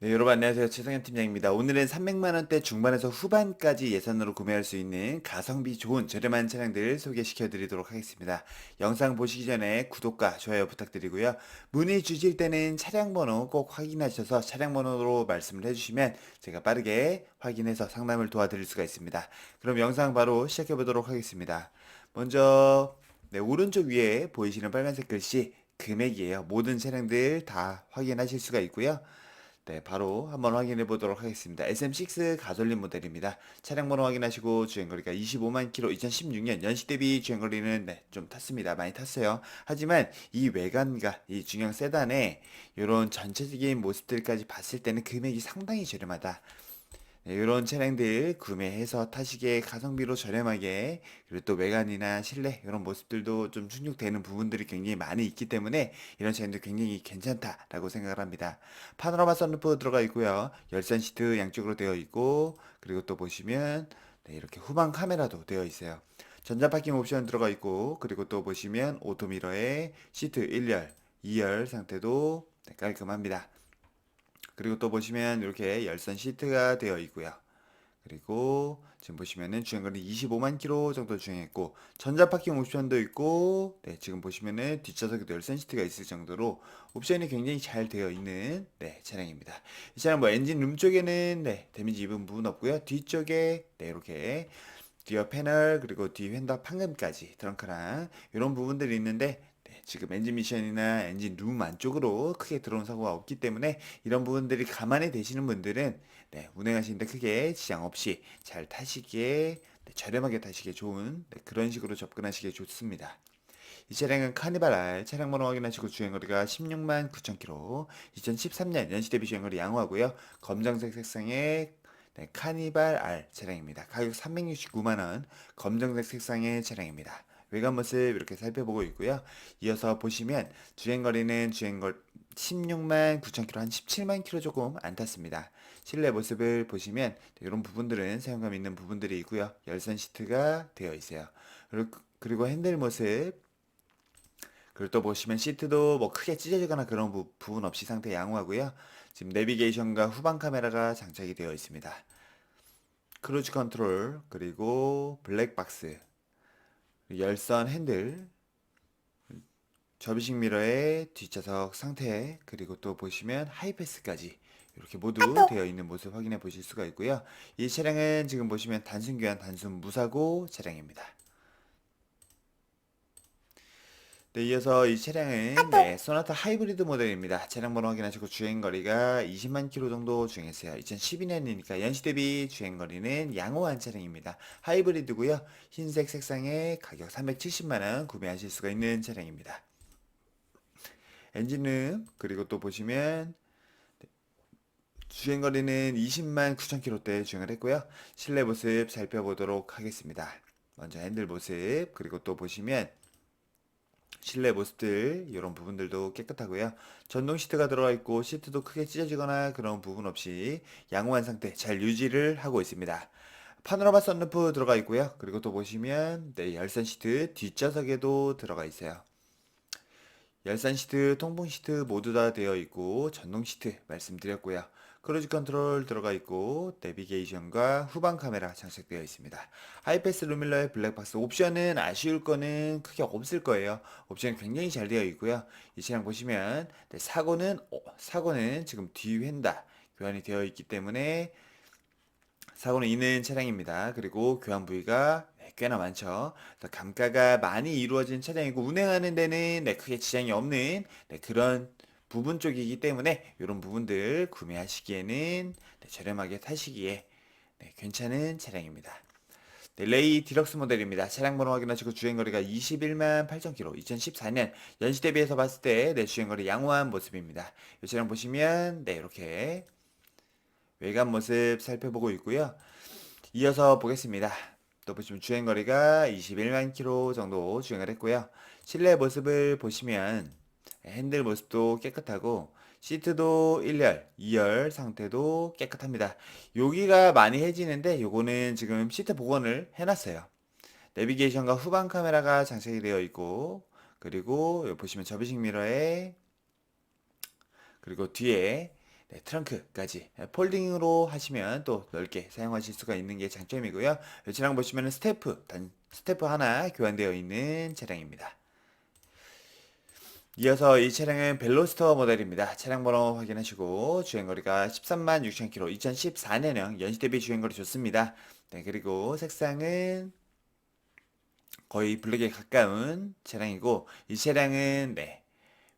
네, 여러분 안녕하세요. 최성현 팀장입니다. 오늘은 300만원대 중반에서 후반까지 예산으로 구매할 수 있는 가성비 좋은 저렴한 차량들 소개시켜 드리도록 하겠습니다. 영상 보시기 전에 구독과 좋아요 부탁드리고요. 문의 주실 때는 차량 번호 꼭 확인하셔서 차량 번호로 말씀을 해주시면 제가 빠르게 확인해서 상담을 도와드릴 수가 있습니다. 그럼 영상 바로 시작해 보도록 하겠습니다. 먼저 네, 오른쪽 위에 보이시는 빨간색 글씨 금액이에요. 모든 차량들 다 확인하실 수가 있고요. 네, 바로 한번 확인해 보도록 하겠습니다. SM6 가솔린 모델입니다. 차량 번호 확인하시고 주행거리가 25만 킬로 2016년 연식 대비 주행거리는 네, 좀 탔습니다. 많이 탔어요. 하지만 이 외관과 이 중형 세단의 이런 전체적인 모습들까지 봤을 때는 금액이 상당히 저렴하다. 네, 이런 차량들 구매해서 타시기에 가성비로 저렴하게 그리고 또 외관이나 실내 이런 모습들도 좀 충족되는 부분들이 굉장히 많이 있기 때문에 이런 차량도 굉장히 괜찮다라고 생각을 합니다. 파노라마 선루프 들어가 있고요. 열선 시트 양쪽으로 되어 있고 그리고 또 보시면 네, 이렇게 후방 카메라도 되어 있어요. 전자 파킹 옵션 들어가 있고 그리고 또 보시면 오토미러에 시트 1열, 2열 상태도 네, 깔끔합니다. 그리고 또 보시면 이렇게 열선 시트가 되어 있고요. 그리고 지금 보시면은 주행거리 25만 킬로 정도 주행했고 전자 파킹 옵션도 있고 네, 지금 보시면은 뒷좌석에도 열선 시트가 있을 정도로 옵션이 굉장히 잘 되어 있는 네, 차량입니다. 이 차량 뭐 엔진 룸 쪽에는 네, 데미지 입은 부분 없고요. 뒤쪽에 네, 이렇게 뒤어 패널 그리고 뒤 휀다 판금까지 트렁크랑 이런 부분들이 있는데 네, 지금 엔진 미션이나 엔진 룸 안쪽으로 크게 들어온 사고가 없기 때문에 이런 부분들이 감안해 되시는 분들은 네, 운행하시는데 크게 지장 없이 잘 타시기에 네, 저렴하게 타시기에 좋은 네, 그런 식으로 접근하시기에 좋습니다. 이 차량은 카니발 R 차량 번호 확인하시고 주행거리가 16만 9천 킬로 2013년 연식 대비 주행거리 양호하고요. 검정색 색상의 네, 카니발 R 차량입니다. 가격 369만 원 검정색 색상의 차량입니다. 외관 모습 이렇게 살펴보고 있고요. 이어서 보시면 주행거리는 주행거 16만 9천 킬로 한 17만 킬로 조금 안 탔습니다. 실내 모습을 보시면 이런 부분들은 사용감 있는 부분들이 있고요. 열선 시트가 되어 있어요. 그리고, 핸들 모습 그리고 또 보시면 시트도 뭐 크게 찢어지거나 그런 부, 분 없이 상태 양호하고요. 지금 내비게이션과 후방 카메라가 장착이 되어 있습니다. 크루즈 컨트롤 그리고 블랙박스 열선 핸들 접이식 미러의 뒷좌석 상태 그리고 또 보시면 하이패스까지 이렇게 모두 되어 있는 모습 확인해 보실 수가 있고요. 이 차량은 지금 보시면 단순 교환 단순 무사고 차량입니다. 네, 이어서 이 차량은 네, 소나타 하이브리드 모델입니다. 차량 번호 확인하시고 주행거리가 20만 킬로 정도 주행했어요. 2012년이니까 연식 대비 주행거리는 양호한 차량입니다. 하이브리드고요. 흰색 색상의 가격 370만 원 구매하실 수가 있는 차량입니다. 엔진음 그리고 또 보시면 주행거리는 20만 9천 킬로대 주행을 했고요. 실내 모습 살펴보도록 하겠습니다. 먼저 핸들 모습 그리고 또 보시면 실내 모습들 이런 부분들도 깨끗하고요. 전동 시트가 들어가 있고 시트도 크게 찢어지거나 그런 부분 없이 양호한 상태 잘 유지를 하고 있습니다. 파노라마 선루프 들어가 있고요. 그리고 또 보시면 네, 열선 시트 뒷좌석에도 들어가 있어요. 열선 시트, 통풍 시트 모두 다 되어 있고 전동 시트 말씀드렸고요. 크루즈 컨트롤 들어가 있고 내비게이션과 후방 카메라 장착되어 있습니다. 하이패스 루밀러의 블랙박스 옵션은 아쉬울 거는 크게 없을 거예요. 옵션이 굉장히 잘 되어 있고요. 이 차량 보시면 네, 사고는 어, 사고는 지금 뒤 휀다 교환이 되어 있기 때문에 사고는 있는 차량입니다. 그리고 교환 부위가 네, 꽤나 많죠. 그래서 감가가 많이 이루어진 차량이고 운행하는 데는 네, 크게 지장이 없는 네, 그런 부분 쪽이기 때문에 이런 부분들 구매하시기에는 네, 저렴하게 타시기에 네, 괜찮은 차량입니다. 네, 레이 디럭스 모델입니다. 차량 번호 확인하시고 주행거리가 21만 8천 킬로 2014년 연시 대비해서 봤을 때 네, 주행거리 양호한 모습입니다. 이 차량 보시면 네, 이렇게 외관 모습 살펴보고 있고요. 이어서 보겠습니다. 또 보시면 주행거리가 21만 킬로 정도 주행을 했고요. 실내 모습을 보시면 핸들 모습도 깨끗하고 시트도 1열, 2열 상태도 깨끗합니다. 여기가 많이 해지는데 요거는 지금 시트 복원을 해놨어요. 내비게이션과 후방 카메라가 장착이 되어 있고 그리고 보시면 접이식 미러에 그리고 뒤에 네, 트렁크까지 네, 폴딩으로 하시면 또 넓게 사용하실 수가 있는 게 장점이고요. 이 차량 보시면 스태프 단 스태프 하나 교환되어 있는 차량입니다. 이어서 이 차량은 벨로스터 모델입니다. 차량 번호 확인하시고 주행거리가 13만 6천 킬로 2014년형 연식 대비 주행거리 좋습니다. 네, 그리고 색상은 거의 블랙에 가까운 차량이고 이 차량은 네,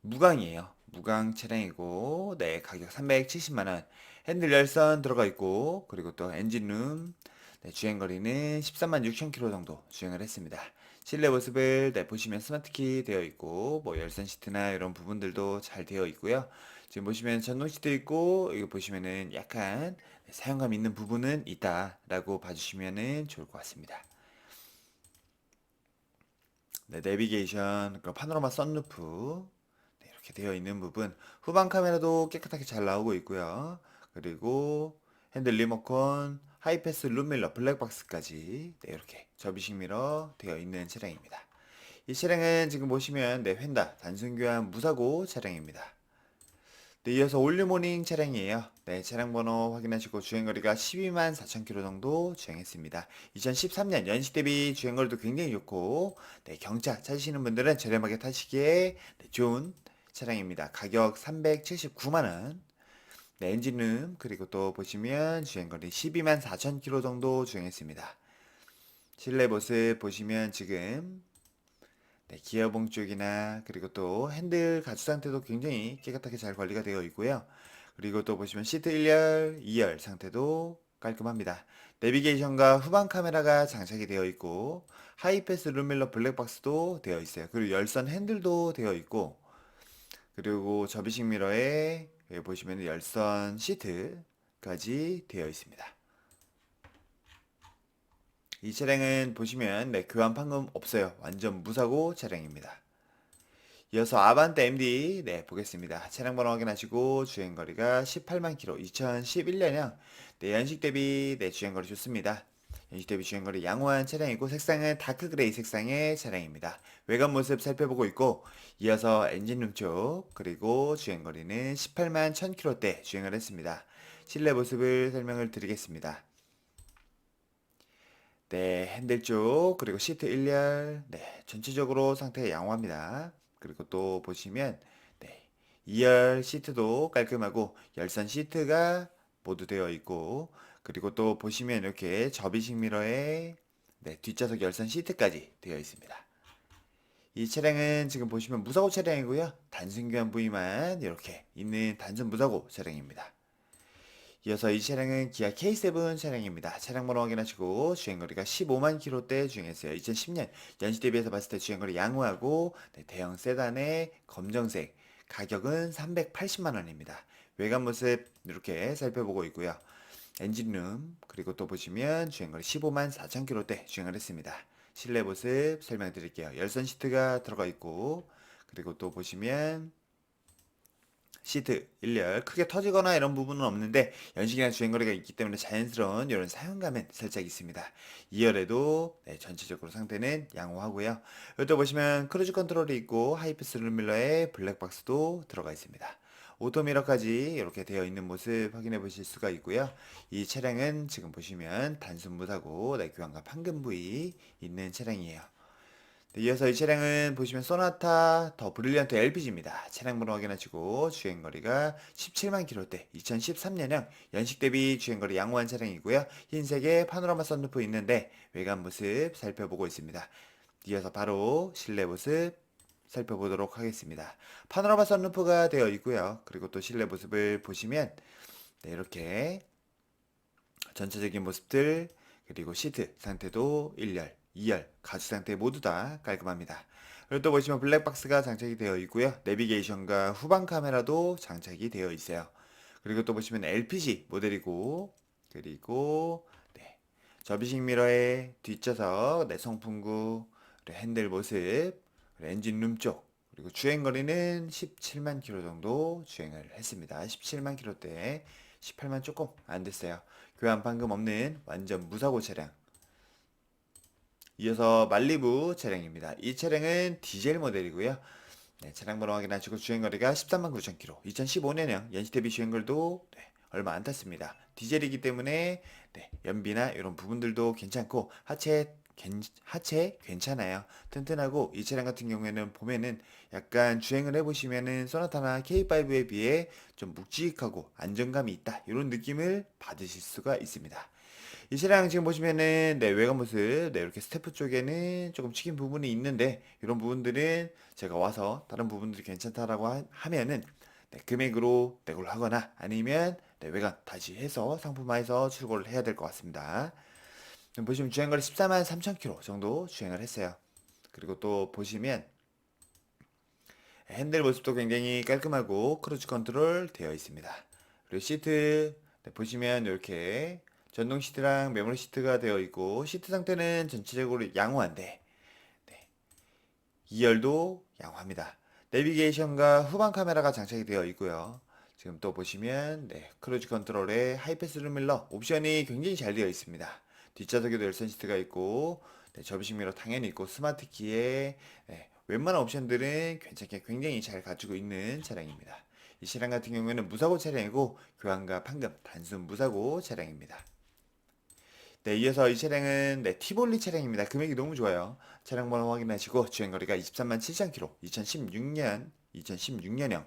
무광이에요. 무광 차량이고 네, 가격 370만 원. 핸들 열선 들어가 있고 그리고 또 엔진룸 네, 주행거리는 13만 6천 킬로 정도 주행을 했습니다. 실내 모습을 네, 보시면 스마트키 되어 있고 뭐 열선 시트나 이런 부분들도 잘 되어 있고요. 지금 보시면 전동 시트 있고 이거 보시면은 약간 사용감 있는 부분은 있다라고 봐주시면은 좋을 것 같습니다. 네, 내비게이션, 그 파노라마 썬루프 네, 이렇게 되어 있는 부분 후방 카메라도 깨끗하게 잘 나오고 있고요. 그리고 핸들 리모컨, 하이패스 룸밀러, 블랙박스까지 네, 이렇게 접이식 미러 되어 있는 차량입니다. 이 차량은 지금 보시면 네, 휀다 단순 교환 무사고 차량입니다. 네, 이어서 올류모닝 차량이에요. 네, 차량 번호 확인하시고 주행거리가 12만 4천 킬로 정도 주행했습니다. 2013년 연식 대비 주행거리도 굉장히 좋고, 네, 경차 찾으시는 분들은 저렴하게 타시기에 네, 좋은 차량입니다. 가격 379만 원. 네, 엔진룸 그리고 또 보시면 주행거리 12만 4천 킬로 정도 주행했습니다. 실내 모습 보시면 지금 네, 기어봉 쪽이나 그리고 또 핸들 가죽 상태도 굉장히 깨끗하게 잘 관리가 되어 있고요. 그리고 또 보시면 시트 1열, 2열 상태도 깔끔합니다. 내비게이션과 후방 카메라가 장착이 되어 있고 하이패스 룸밀러 블랙박스도 되어 있어요. 그리고 열선 핸들도 되어 있고 그리고 접이식 미러에 여기 보시면 열선 시트까지 되어 있습니다. 이 차량은 보시면 네, 교환 판금 없어요. 완전 무사고 차량입니다. 이어서 아반떼 MD 네 보겠습니다. 차량 번호 확인하시고 주행거리가 18만 킬로 2011년형 네 연식 대비 네 주행거리 좋습니다. 연식 대비 주행거리 양호한 차량이고 색상은 다크 그레이 색상의 차량입니다. 외관 모습 살펴보고 있고 이어서 엔진 룸 쪽 그리고 주행거리는 18만 1000km대 주행을 했습니다. 실내 모습을 설명을 드리겠습니다. 네, 핸들 쪽 그리고 시트 1열 네, 전체적으로 상태 양호합니다. 그리고 또 보시면 네, 2열 시트도 깔끔하고 열선 시트가 모두 되어 있고 그리고 또 보시면 이렇게 접이식 미러에 네, 뒷좌석 열선 시트까지 되어 있습니다. 이 차량은 지금 보시면 무사고 차량이고요. 단순 교환 부위만 이렇게 있는 단순 무사고 차량입니다. 이어서 이 차량은 기아 K7 차량입니다. 차량 번호 확인하시고 주행거리가 15만 킬로대 주행했어요. 2010년 연식 대비해서 봤을 때 주행거리 양호하고 네, 대형 세단의 검정색 가격은 380만 원입니다. 외관 모습 이렇게 살펴보고 있고요. 엔진룸 그리고 또 보시면 주행거리 15만 4천 킬로대 주행을 했습니다. 실내 모습 설명드릴게요. 열선 시트가 들어가 있고 그리고 또 보시면 시트 1열 크게 터지거나 이런 부분은 없는데 연식이나 주행거리가 있기 때문에 자연스러운 이런 사용감은 살짝 있습니다. 2열에도 네, 전체적으로 상태는 양호하고요. 여기 보시면 크루즈 컨트롤이 있고 하이패스 룸밀러에 블랙박스도 들어가 있습니다. 오토미러까지 이렇게 되어 있는 모습 확인해 보실 수가 있고요. 이 차량은 지금 보시면 단순 무사고 네, 교환과 판금 부위 있는 차량이에요. 네, 이어서 이 차량은 보시면 소나타 더 브릴리언트 LPG입니다. 차량 번호 확인하시고 주행거리가 17만 킬로대 2013년형 연식 대비 주행거리 양호한 차량이고요. 흰색의 파노라마 썬루프 있는데 외관 모습 살펴보고 있습니다. 이어서 바로 실내 모습 살펴보도록 하겠습니다. 파노라마 썬루프가 되어 있고요. 그리고 또 실내 모습을 보시면 네, 이렇게 전체적인 모습들 그리고 시트 상태도 1열 2열 가죽 상태 모두 다 깔끔합니다. 그리고 또 보시면 블랙박스가 장착이 되어 있고요. 내비게이션과 후방 카메라도 장착이 되어 있어요. 그리고 또 보시면 LPG 모델이고 그리고 네, 접이식 미러의 뒷좌석 내성풍구 핸들 모습 엔진룸 쪽 그리고 주행 거리는 17만 킬로 정도 주행을 했습니다. 17만 킬로대 18만 조금 안 됐어요. 교환 방금 없는 완전 무사고 차량 이어서 말리부 차량입니다. 이 차량은 디젤 모델이고요. 네, 차량 번호 확인하시고 주행거리가 13만 9천 킬로. 2015년형 연식 대비 주행거리도 네, 얼마 안 탔습니다. 디젤이기 때문에 네, 연비나 이런 부분들도 괜찮고 하체 괜- 하체 괜찮아요. 튼튼하고 이 차량 같은 경우에는 보면은 약간 주행을 해보시면은 소나타나 K5에 비해 좀 묵직하고 안정감이 있다 이런 느낌을 받으실 수가 있습니다. 이 차량 지금 보시면은 네, 외관 모습 네, 이렇게 스태프 쪽에는 조금 치킨 부분이 있는데 이런 부분들은 제가 와서 다른 부분들이 괜찮다라고 하, 하면은 네, 금액으로 내고를 하거나 아니면 네, 외관 다시 해서 상품화해서 출고를 해야 될 것 같습니다. 지금 보시면 주행거리 14만 3천 킬로 정도 주행을 했어요. 그리고 또 보시면 핸들 모습도 굉장히 깔끔하고 크루즈 컨트롤 되어 있습니다. 그리고 시트 네, 보시면 이렇게 전동 시트랑 메모리 시트가 되어 있고 시트 상태는 전체적으로 양호한데 네, 2열도 양호합니다. 내비게이션과 후방 카메라가 장착이 되어 있고요. 지금 또 보시면 네, 크루즈 컨트롤에 하이패스 루밀러 옵션이 굉장히 잘 되어 있습니다. 뒷좌석에도 열선 시트가 있고 네, 접이식 미러 당연히 있고 스마트 키에 네, 웬만한 옵션들은 괜찮게 굉장히 잘 갖추고 있는 차량입니다. 이 차량 같은 경우에는 무사고 차량이고 교환과 판금 단순 무사고 차량입니다. 네, 이어서 이 차량은 네, 티볼리 차량입니다. 금액이 너무 좋아요. 차량 번호 확인하시고 주행거리가 23만 7천 킬로, 2016년, 2016년형.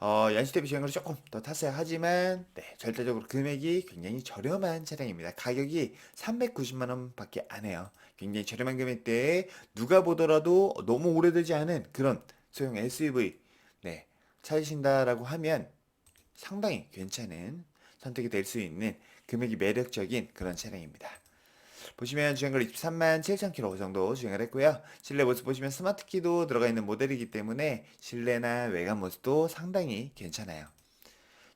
어, 연식 대비 주행거리 조금 더 탔어야 하지만 네, 절대적으로 금액이 굉장히 저렴한 차량입니다. 가격이 390만 원밖에 안 해요. 굉장히 저렴한 금액대에 누가 보더라도 너무 오래되지 않은 그런 소형 SUV 네, 찾으신다라고 하면 상당히 괜찮은 선택이 될 수 있는 금액이 매력적인 그런 차량입니다. 보시면 주행거리 23만 7천 킬로 정도 주행을 했고요. 실내 모습 보시면 스마트 키도 들어가 있는 모델이기 때문에 실내나 외관 모습도 상당히 괜찮아요.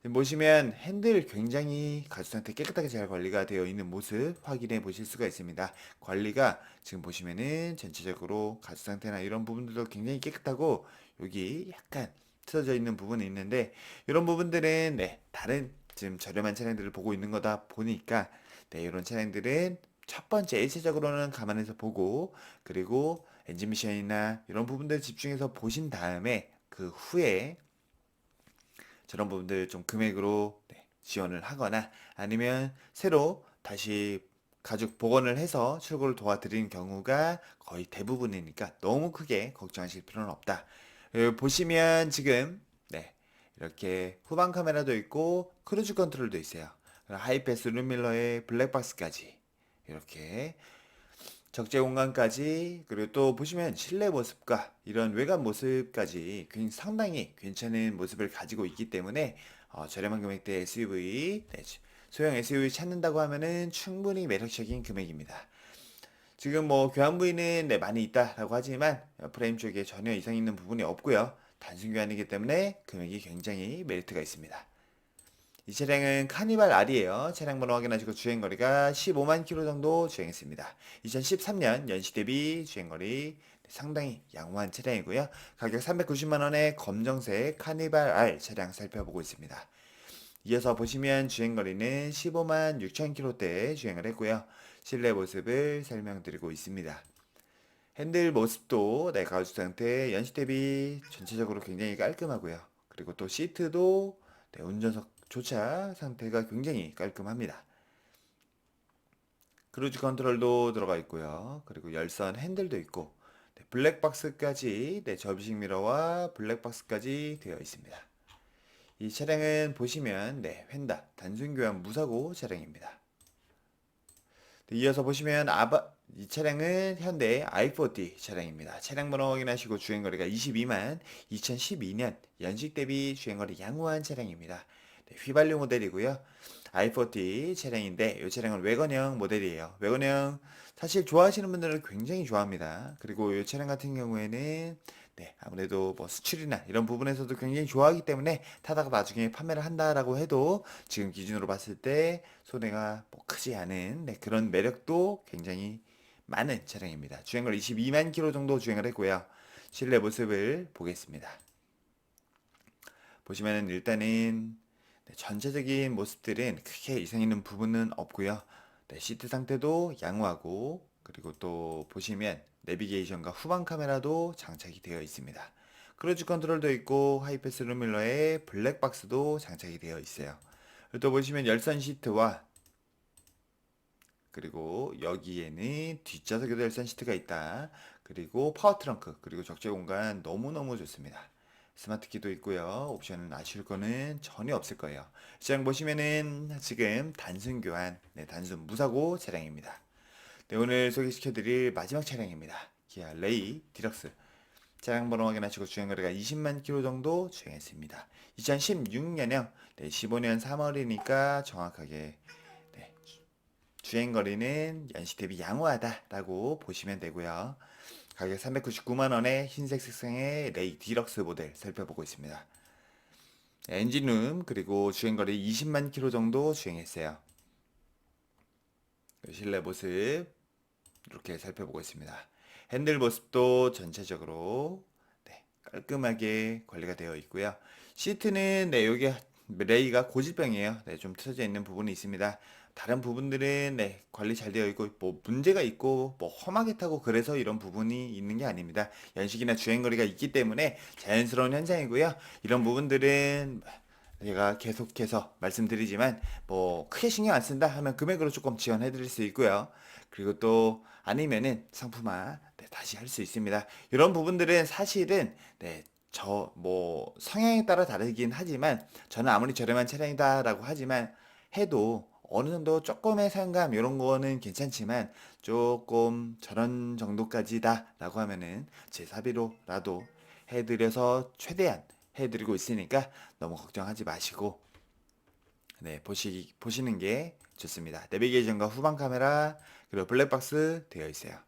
보시면 핸들 굉장히 가죽 상태 깨끗하게 잘 관리가 되어 있는 모습 확인해 보실 수가 있습니다. 관리가 지금 보시면은 전체적으로 가죽 상태나 이런 부분들도 굉장히 깨끗하고 여기 약간 틀어져 있는 부분이 있는데 이런 부분들은 네, 다른 지금 저렴한 차량들을 보고 있는 거다 보니까 네, 이런 차량들은 첫 번째 일차적으로는 감안해서 보고 그리고 엔진 미션이나 이런 부분들 집중해서 보신 다음에 그 후에 저런 부분들 좀 금액으로 네, 지원을 하거나 아니면 새로 다시 가죽 복원을 해서 출고를 도와드리는 경우가 거의 대부분이니까 너무 크게 걱정하실 필요는 없다. 여기 보시면 지금 네, 이렇게 후방 카메라도 있고 크루즈 컨트롤도 있어요. 하이패스 룸밀러에 블랙박스까지 이렇게 적재 공간까지 그리고 또 보시면 실내 모습과 이런 외관 모습까지 상당히 괜찮은 모습을 가지고 있기 때문에 어, 저렴한 금액대 SUV 네, 소형 SUV 찾는다고 하면은 충분히 매력적인 금액입니다. 지금 뭐 교환 부위는 네, 많이 있다라고 하지만 어, 프레임 쪽에 전혀 이상 있는 부분이 없고요. 단순 교환이기 때문에 금액이 굉장히 메리트가 있습니다. 이 차량은 카니발 R이에요. 차량 번호 확인하시고 주행거리가 15만 킬로 정도 주행했습니다. 2013년 연식 대비 주행거리 상당히 양호한 차량이고요. 가격 390만 원의 검정색 카니발 R 차량 살펴보고 있습니다. 이어서 보시면 주행거리는 15만 6천 킬로대 주행을 했고요. 실내 모습을 설명드리고 있습니다. 핸들 모습도 네, 가죽 상태 연식 대비 전체적으로 굉장히 깔끔하고요. 그리고 또 시트도 네, 운전석 조차 상태가 굉장히 깔끔합니다. 크루즈 컨트롤도 들어가 있고요. 그리고 열선 핸들도 있고 네, 블랙박스까지 네, 접이식 미러와 블랙박스까지 되어 있습니다. 이 차량은 보시면 네, 휀다 단순 교환 무사고 차량입니다. 네, 이어서 보시면 아바 이 차량은 현대 i40 차량입니다. 차량 번호 확인하시고 주행거리가 22만 2012년 연식 대비 주행거리 양호한 차량입니다. 네, 휘발유 모델이고요. i40 차량인데 이 차량은 외건형 모델이에요. 외건형 사실 좋아하시는 분들은 굉장히 좋아합니다. 그리고 이 차량 같은 경우에는 네, 아무래도 뭐 수출이나 이런 부분에서도 굉장히 좋아하기 때문에 타다가 나중에 판매를 한다라고 해도 지금 기준으로 봤을 때 손해가 뭐 크지 않은 네, 그런 매력도 굉장히 많은 차량입니다. 주행거리 22만 킬로 정도 주행을 했고요. 실내 모습을 보겠습니다. 보시면은 일단은 네, 전체적인 모습들은 크게 이상 있는 부분은 없고요. 네, 시트 상태도 양호하고 그리고 또 보시면 내비게이션과 후방 카메라도 장착이 되어 있습니다. 크루즈 컨트롤도 있고 하이패스 루밀러에 블랙박스도 장착이 되어 있어요. 또 보시면 열선 시트와 그리고 여기에는 뒷좌석에도 열선 시트가 있다. 그리고 파워 트렁크, 그리고 적재 공간 너무너무 좋습니다. 스마트 키도 있고요. 옵션은 아쉬울 거는 전혀 없을 거예요. 시장 보시면은 지금 단순 교환, 네, 단순 무사고 차량입니다. 네, 오늘 소개시켜드릴 마지막 차량입니다. 기아 레이 디럭스. 차량 번호 확인하시고 주행거리가 20만 킬로 정도 주행했습니다. 2016년형, 네, 15년 3월이니까 정확하게 네, 주행거리는 연식 대비 양호하다라고 보시면 되고요. 가격 399만원에 흰색 색상의 레이 디럭스 모델 살펴보고 있습니다. 엔진룸 그리고 주행거리 20만 킬로 정도 주행했어요. 실내 모습 이렇게 살펴보고 있습니다. 핸들 모습도 전체적으로 네, 깔끔하게 관리가 되어 있고요. 시트는 네, 여기 레이가 고질병이에요. 네, 좀 틀어져 있는 부분이 있습니다. 다른 부분들은 네, 관리 잘 되어 있고 뭐 문제가 있고 뭐 험하게 타고 그래서 이런 부분이 있는 게 아닙니다. 연식이나 주행 거리가 있기 때문에 자연스러운 현상이고요. 이런 부분들은 제가 계속해서 말씀드리지만 뭐 크게 신경 안 쓴다 하면 금액으로 조금 지원해 드릴 수 있고요. 그리고 또 아니면은 상품화 네, 다시 할 수 있습니다. 이런 부분들은 사실은 네, 저 뭐 성향에 따라 다르긴 하지만 저는 아무리 저렴한 차량이다라고 하지만 해도 어느 정도 조금의 사용감 이런 거는 괜찮지만 조금 저런 정도까지다라고 하면은 제 사비로라도 해드려서 최대한 해드리고 있으니까 너무 걱정하지 마시고 네 보시 보시는 게 좋습니다. 내비게이션과 후방 카메라 그리고 블랙박스 되어 있어요.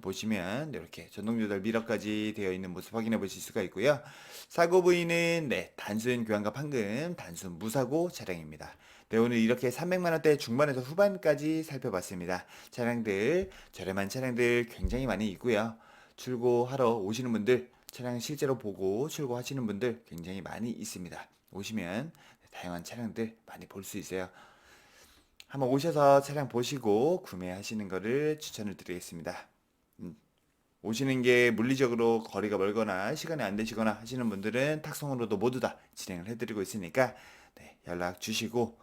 보시면 이렇게 전동 조달 미러까지 되어 있는 모습 확인해 보실 수가 있고요. 사고 부위는 네 단순 교환과 판금, 단순 무사고 차량입니다. 네 오늘 이렇게 300만 원대 중반에서 후반까지 살펴봤습니다. 차량들 저렴한 차량들 굉장히 많이 있고요. 출고하러 오시는 분들 차량 실제로 보고 출고하시는 분들 굉장히 많이 있습니다. 오시면 다양한 차량들 많이 볼 수 있어요. 한번 오셔서 차량 보시고 구매하시는 거를 추천을 드리겠습니다. 음, 오시는 게 물리적으로 거리가 멀거나 시간이 안 되시거나 하시는 분들은 탁송으로도 모두 다 진행을 해드리고 있으니까 네, 연락 주시고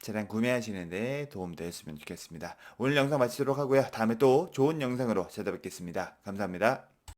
차량 구매하시는데 도움 되었으면 좋겠습니다. 오늘 영상 마치도록 하고요. 다음에 또 좋은 영상으로 찾아뵙겠습니다. 감사합니다.